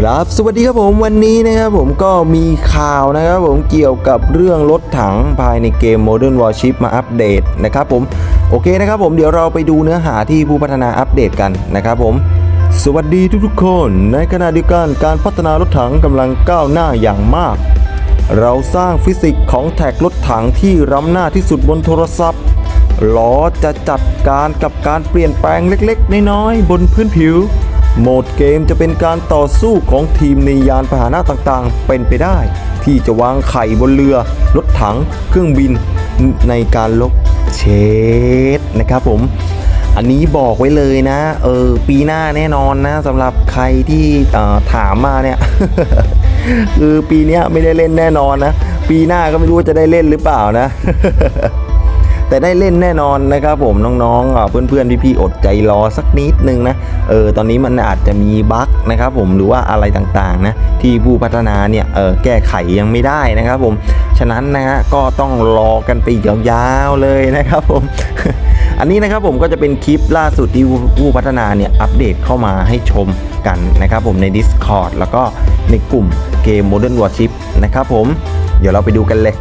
ครับสวัสดีครับผมวันนี้นะครับผมก็มีข่าวนะครับผมเกี่ยวกับเรื่องรถถังภายในเกม Modern Warship มาอัปเดตนะครับผมโอเคนะครับผมเดี๋ยวเราไปดูเนื้อหาที่ผู้พัฒนาอัปเดตกันนะครับผมสวัสดีทุกๆคน ในขณะเดียวกันการพัฒนารถถังกำลังก้าวหน้าอย่างมาก เราสร้างฟิสิกส์ของแท็กรถถังที่ล้ำหน้าที่สุดบนโทรศัพท์ล้อจะจัดการกับการเปลี่ยนแปลงเล็กๆ น้อยๆบนพื้นผิว โหมดเกมจะเป็นการต่อสู้ของทีมในยานพาหนะต่างๆ เป็นไปได้ ที่จะวางไข่บนเรือ รถถัง เครื่องบินในการลบเชดนะครับผม อันนี้บอกไว้เลยนะ เออ ปีหน้าแน่นอนนะสำหรับใครที่ถามมาเนี่ย คือปีนี้ไม่ได้เล่นแน่นอนนะ ปีหน้าก็ไม่รู้ว่าจะได้เล่นหรือเปล่านะ แต่ได้เล่นแน่นอนนะครับผมน้องๆเพื่อนๆพี่ๆอดใจรอสักนิดนึงนะเออตอนนี้มันอาจจะมีบั๊กนะครับผมหรือว่าอะไรต่างๆนะที่ผู้พัฒนาเนี่ยเออแก้ไขยังไม่ได้นะครับผมฉะนั้นนะฮะก็ต้องรอกันไปยาวๆเลยนะครับผมอันนี้นะครับผมก็จะเป็นคลิปล่าสุดที่ผู้พัฒนาเนี่ยอัปเดตเข้ามาให้ชมกันนะครับผมใน Discord แล้วก็ในกลุ่มเกม Modern Warship นะครับผม เดี๋ยวเราไปดูกันเลย